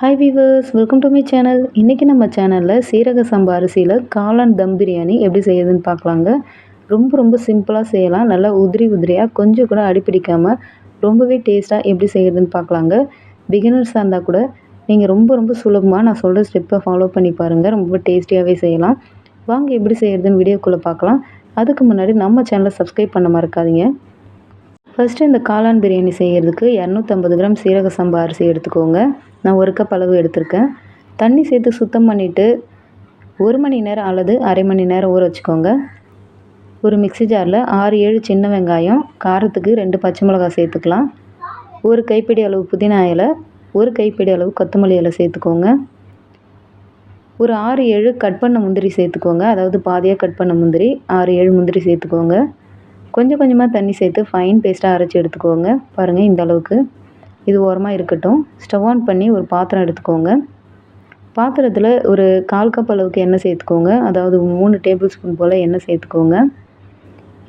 Hi viewers welcome to my channel இன்றைக்கி நம்ம சேனலில் சீரக சம்பா அரிசியில் காளான் தம் பிரியாணி எப்படி செய்யுதுன்னு பார்க்கலாங்க. ரொம்ப ரொம்ப சிம்பிளாக செய்யலாம். நல்லா உதிரி உதிரியாக கொஞ்சம் கூட அடிப்பிடிக்காமல் ரொம்பவே டேஸ்ட்டாக எப்படி செய்கிறதுன்னு பார்க்கலாங்க. பிகினர்ஸாக இருந்தால் கூட நீங்கள் ரொம்ப ரொம்ப சுலபமாக நான் சொல்கிற ஸ்டெப்பை ஃபாலோ பண்ணி பாருங்கள் ரொம்ப டேஸ்டியாகவே செய்யலாம். வாங்க எப்படி செய்கிறதுன்னு வீடியோக்குள்ளே பார்க்கலாம். அதுக்கு முன்னாடி நம்ம சேனலை சப்ஸ்கிரைப் பண்ண மறக்காதீங்க. ஃபஸ்ட்டு இந்த காளான் பிரியாணி செய்கிறதுக்கு இரநூத்தம்பது கிராம் சீரக சம்பா அரிசி எடுத்துக்கோங்க. நான் ஒரு கப் அளவு எடுத்திருக்கேன். தண்ணி சேர்த்து சுத்தம் பண்ணிவிட்டு ஒரு மணி நேரம் அல்லது அரை மணி நேரம் ஊற வச்சுக்கோங்க. ஒரு மிக்சி ஜாரில் ஆறு ஏழு சின்ன வெங்காயம் காரத்துக்கு ரெண்டு பச்சை மிளகாய் சேர்த்துக்கலாம். ஒரு கைப்பிடி அளவு புதினா இலை ஒரு கைப்பிடி அளவு கொத்தமல்லி இலை சேர்த்துக்கோங்க. ஒரு ஆறு ஏழு கட் பண்ண முந்திரி சேர்த்துக்கோங்க. அதாவது பாதியாக கட் பண்ண முந்திரி ஆறு ஏழு முந்திரி சேர்த்துக்கோங்க. கொஞ்சம் கொஞ்சமாக தண்ணி சேர்த்து ஃபைன் பேஸ்ட்டாக அரைச்சி எடுத்துக்கோங்க. பாருங்கள் இந்த அளவுக்கு. இது ஓரமாக இருக்கட்டும். ஸ்டவ் ஆன் பண்ணி ஒரு பாத்திரம் எடுத்துக்கோங்க. பாத்திரத்தில் ஒரு கால் கப் அளவுக்கு எண்ணெய் சேர்த்துக்கோங்க. அதாவது மூணு டேபிள் ஸ்பூன் போல் எண்ணெய் சேர்த்துக்கோங்க.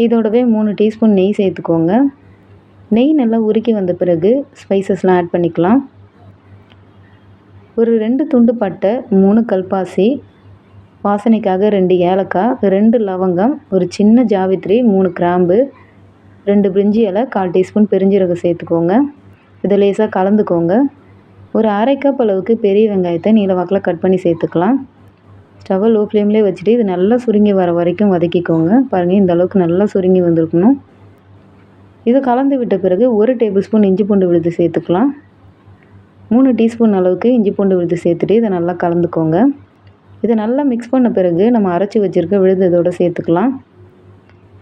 இதோடவே மூணு டீஸ்பூன் நெய் சேர்த்துக்கோங்க. நெய் நல்லா உருக்கி வந்த பிறகு ஸ்பைசஸ்லாம் ஆட் பண்ணிக்கலாம். ஒரு ரெண்டு துண்டு பட்டை மூணு கல்பாசி வாசனைக்காக ரெண்டு ஏலக்காய் ரெண்டு லவங்கம் ஒரு சின்ன ஜாவித்ரி மூணு கிராம்பு ரெண்டு பிரிஞ்சி இலை கால் டீஸ்பூன் பெருஞ்சீரகம் சேர்த்துக்கோங்க. இதை லேசாக கலந்துக்கோங்க. ஒரு அரை கப் அளவுக்கு பெரிய வெங்காயத்தை நீளவாக்கில் கட் பண்ணி சேர்த்துக்கலாம். ஸ்டவ்வை லோ ஃப்ளேம்லேயே வச்சுட்டு இது நல்லா சுருங்கி வர வரைக்கும் வதக்கிக்கோங்க. பாருங்கள் இந்த அளவுக்கு நல்லா சுருங்கி வந்திருக்கணும். இதை கலந்து விட்ட பிறகு ஒரு டேபிள் ஸ்பூன் இஞ்சி பூண்டு விழுது சேர்த்துக்கலாம். மூணு டீஸ்பூன் அளவுக்கு இஞ்சி பூண்டு விழுது சேர்த்துட்டு இதை நல்லா கலந்துக்கோங்க. இதை நல்லா மிக்ஸ் பண்ண பிறகு நம்ம அரைச்சி வச்சுருக்க விழுது சேர்த்துக்கலாம்.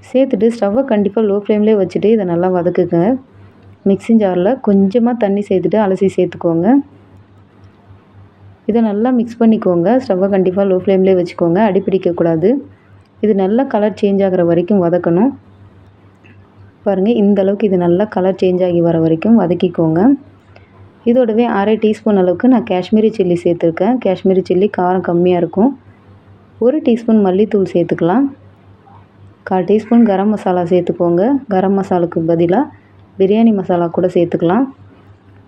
சேர்த்துட்டு ஸ்டவ்வை கண்டிப்பாக லோ ஃப்ளேம்லேயே வச்சுட்டு இதை நல்லா வதக்குங்க. மிக்ஸிங் ஜாரில் கொஞ்சமாக தண்ணி சேர்த்துட்டு அலசி சேர்த்துக்கோங்க. இதை நல்லா மிக்ஸ் பண்ணிக்கோங்க. ஸ்டவ்வை கண்டிப்பாக லோ ஃப்ளேம்லேயே வச்சுக்கோங்க. அடி பிடிக்கக்கூடாது இது நல்லா கலர் சேஞ்ச் ஆகிற வரைக்கும் வதக்கணும். பாருங்கள் இந்த அளவுக்கு இது நல்லா கலர் சேஞ்ச் ஆகி வர வரைக்கும் வதக்கிக்கோங்க. இதோடவே அரை டீஸ்பூன் அளவுக்கு நான் காஷ்மீரி சில்லி சேர்த்துருக்கேன். காஷ்மீரி சில்லி காரம் கம்மியாக இருக்கும். ஒரு டீஸ்பூன் மல்லித்தூள் சேர்த்துக்கலாம். கால் டீஸ்பூன் கரம் மசாலா சேர்த்துக்கோங்க. கரம் மசாலாவுக்கு பதிலாக பிரியாணி மசாலா கூட சேர்த்துக்கலாம்.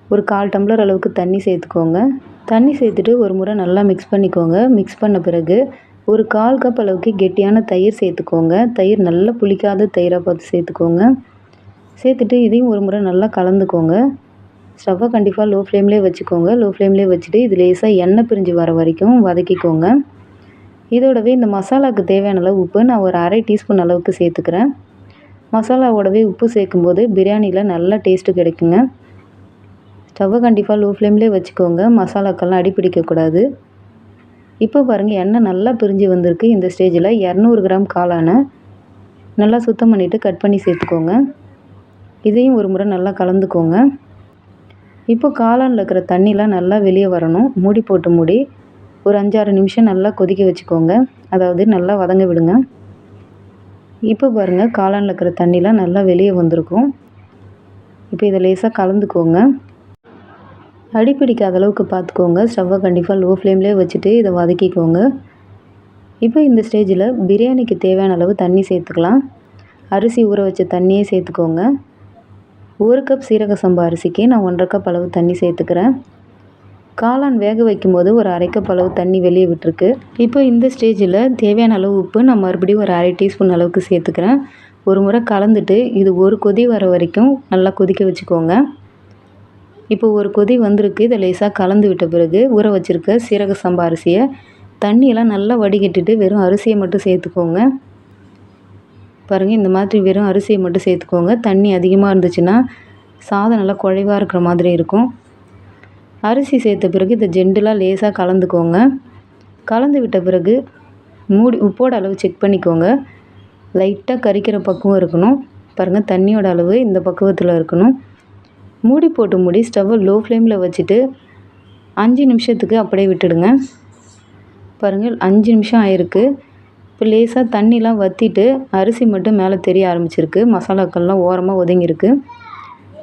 ஒரு கால் டம்ளர் அளவுக்கு தண்ணி சேர்த்துக்கோங்க. தண்ணி சேர்த்துட்டு ஒரு முறை நல்லா மிக்ஸ் பண்ணிக்கோங்க. மிக்ஸ் பண்ண பிறகு ஒரு கால் கப் அளவுக்கு கெட்டியான தயிர் சேர்த்துக்கோங்க. தயிர் நல்லா புளிக்காத தயிராக பார்த்து சேர்த்துக்கோங்க. சேர்த்துட்டு இதையும் ஒரு முறை நல்லா கலந்துக்கோங்க. ஸ்டவ்வை கண்டிப்பாக லோ ஃப்ளேம்லேயே வச்சுக்கோங்க. லோ ஃப்ளேம்லேயே வச்சுட்டு இது லேசாக எண்ணெய் பிரிஞ்சு வர வரைக்கும் வதக்கிக்கோங்க. இதோடவே இந்த மசாலாவுக்கு தேவையான அளவு உப்பு நான் ஒரு அரை டீஸ்பூன் அளவுக்கு சேர்த்துக்கிறேன். மசாலாவோடவே உப்பு சேர்க்கும்போது பிரியாணியில் நல்லா டேஸ்ட்டு கிடைக்குங்க. ஸ்டவ்வை கண்டிப்பாக லோ ஃப்ளேம்லேயே வச்சுக்கோங்க. மசாலாக்கெல்லாம் அடி பிடிக்கக்கூடாது இப்போ பாருங்கள் எண்ணெய் நல்லா பிரிஞ்சு வந்திருக்கு. இந்த ஸ்டேஜில் இரநூறு கிராம் காளானை நல்லா சுத்தம் பண்ணிவிட்டு கட் பண்ணி சேர்த்துக்கோங்க. இதையும் ஒரு முறை நல்லா கலந்துக்கோங்க. இப்போ காளானில் இருக்கிற தண்ணிலாம் நல்லா வெளியே வரணும். மூடி போட்டு மூடி ஒரு அஞ்சாறு நிமிஷம் நல்லா கொதிக்க வச்சுக்கோங்க. அதாவது நல்லா வதங்க விடுங்க. இப்போ பாருங்கள் காளானில் இருக்கிற தண்ணிலாம் நல்லா வெளியே வந்திருக்கும். இப்போ இதை லேசாக கலந்துக்கோங்க. அடிப்பிடிக்காத அளவுக்கு பார்த்துக்கோங்க. ஸ்டவ்வை கண்டிப்பாக லோ ஃப்ளேம்லேயே வச்சுட்டு இதை வதக்கிக்கோங்க. இப்போ இந்த ஸ்டேஜில் பிரியாணிக்கு தேவையான அளவு தண்ணி சேர்த்துக்கலாம். அரிசி ஊற வச்ச தண்ணியே சேர்த்துக்கோங்க. ஒரு கப் சீரக சம்பா அரிசிக்கு நான் ஒன்றரை கப் அளவு தண்ணி சேர்த்துக்கிறேன். காளான் வேக வைக்கும்போது ஒரு அரை கப் அளவு தண்ணி வெளியே விட்டுருக்கு. இப்போ இந்த ஸ்டேஜில் தேவையான அளவு உப்பு நான் மறுபடியும் ஒரு அரை டீஸ்பூன் அளவுக்கு சேர்த்துக்கிறேன். ஒரு முறை கலந்துட்டு இது ஒரு கொதி வர வரைக்கும் நல்லா கொதிக்க வச்சுக்கோங்க. இப்போ ஒரு கொதி வந்திருக்கு இதை லேசாக கலந்து விட்ட பிறகு ஊற வச்சுருக்க சீரக சம்பா அரிசியை தண்ணியெல்லாம் நல்லா வடிகட்டிட்டு வெறும் அரிசியை மட்டும் சேர்த்துக்கோங்க. பாருங்கள் இந்த மாதிரி வெறும் அரிசியை மட்டும் சேர்த்துக்கோங்க. தண்ணி அதிகமாக இருந்துச்சுன்னா சாதம் நல்லா குழைவாக இருக்கிற மாதிரி இருக்கும். அரிசி சேர்த்த பிறகு இதை ஜென்டலாக லேசாக கலந்துக்கோங்க. கலந்து விட்ட பிறகு மூடி உப்போட அளவு செக் பண்ணிக்கோங்க. லைட்டாக கறிக்கிற பக்குவம் இருக்கணும். பாருங்கள் தண்ணியோட அளவு இந்த பக்குவத்தில் இருக்கணும். மூடி போட்டு மூடி ஸ்டவ்வை லோ ஃப்ளேமில் வச்சுட்டு அஞ்சு நிமிஷத்துக்கு அப்படியே விட்டுடுங்க. பாருங்கள் அஞ்சு நிமிஷம் ஆயிருக்கு. இப்போ லேசாக தண்ணிலாம் வற்றிட்டு அரிசி மட்டும் மேலே தெரிய ஆரம்பிச்சிருக்கு. மசாலாக்கள்லாம் ஓரமாக ஒதுங்கியிருக்கு.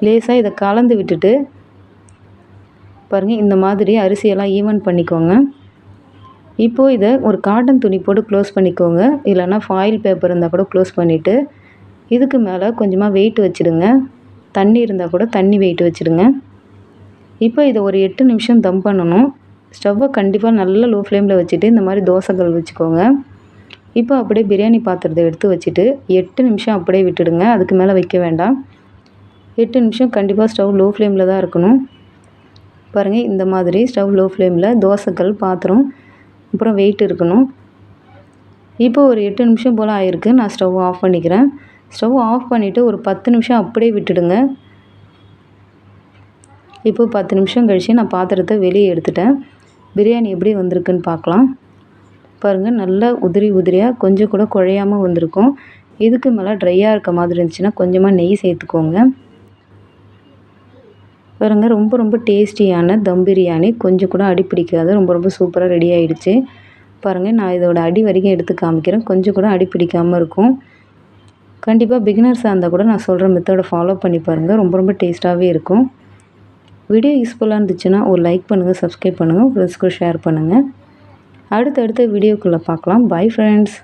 லேசாக இதை கலந்து விட்டுட்டு பாருங்கள் இந்த மாதிரி அரிசியெல்லாம் ஈவன் பண்ணிக்கோங்க. இப்போது இதை ஒரு காட்டன் துணி போட்டு க்ளோஸ் பண்ணிக்கோங்க. இல்லைன்னா ஃபாயில் பேப்பர் இருந்தால் கூட க்ளோஸ் பண்ணிவிட்டு இதுக்கு மேலே கொஞ்சமாக வெயிட் வச்சுடுங்க. தண்ணி இருந்தால் கூட தண்ணி வெயிட் வச்சுடுங்க. இப்போ இதை ஒரு எட்டு நிமிஷம் தம் பண்ணணும். ஸ்டவ்வை கண்டிப்பாக நல்லா லோ ஃப்ளேமில் வச்சுட்டு இந்த மாதிரி தோசைகள் வச்சுக்கோங்க. இப்போ அப்படியே பிரியாணி பாத்திரத்தை எடுத்து வச்சுட்டு எட்டு நிமிஷம் அப்படியே விட்டுடுங்க. அதுக்கு மேலே வைக்க வேண்டாம். எட்டு நிமிஷம் கண்டிப்பாக ஸ்டவ் லோ ஃப்ளேமில் தான் இருக்கணும். பாருங்கள் இந்த மாதிரி ஸ்டவ் லோ ஃப்ளேமில் தோசைக்கல் பாத்திரம் அப்புறம் வெயிட் இருக்கணும். இப்போ ஒரு எட்டு நிமிஷம் போல் ஆயிருக்கு. நான் ஸ்டவ் ஆஃப் பண்ணிக்கிறேன். ஸ்டவ் ஆஃப் பண்ணிவிட்டு ஒரு பத்து நிமிஷம் அப்படியே விட்டுடுங்க. இப்போ பத்து நிமிஷம் கழித்து நான் பாத்திரத்தை வெளியே எடுத்துட்டேன். பிரியாணி எப்படி வந்திருக்குன்னு பார்க்கலாம். பாருங்கள் நல்லா உதிரி உதிரியாக கொஞ்சம் கூட குழையாமல் வந்திருக்கும். இதுக்கு மேலே ட்ரையாக இருக்க மாதிரி இருந்துச்சுன்னா கொஞ்சமாக நெய் சேர்த்துக்கோங்க. பாருங்கள் ரொம்ப ரொம்ப டேஸ்டியான தம் பிரியாணி. கொஞ்சம் கூட அடி பிடிக்காது ரொம்ப ரொம்ப சூப்பராக ரெடி ஆகிடுச்சு பாருங்கள் நான் இதோட அடி வரைக்கும் எடுத்து காமிக்கிறேன். கொஞ்சம் கூட அடி பிடிக்காமல் இருக்கும். கண்டிப்பாக பிகினர்ஸாக இருந்தால் கூட நான் சொல்கிற மெத்தடை ஃபாலோ பண்ணி பாருங்கள் ரொம்ப ரொம்ப டேஸ்ட்டாகவே இருக்கும். வீடியோ யூஸ்ஃபுல்லாக இருந்துச்சுன்னா ஒரு லைக் பண்ணுங்கள் சப்ஸ்கிரைப் பண்ணுங்கள் ஃப்ரெண்ட்ஸ்க்கு ஷேர் பண்ணுங்கள் அடுத்தடுத்த வீடியோக்குள்ளே பார்க்கலாம். Bye friends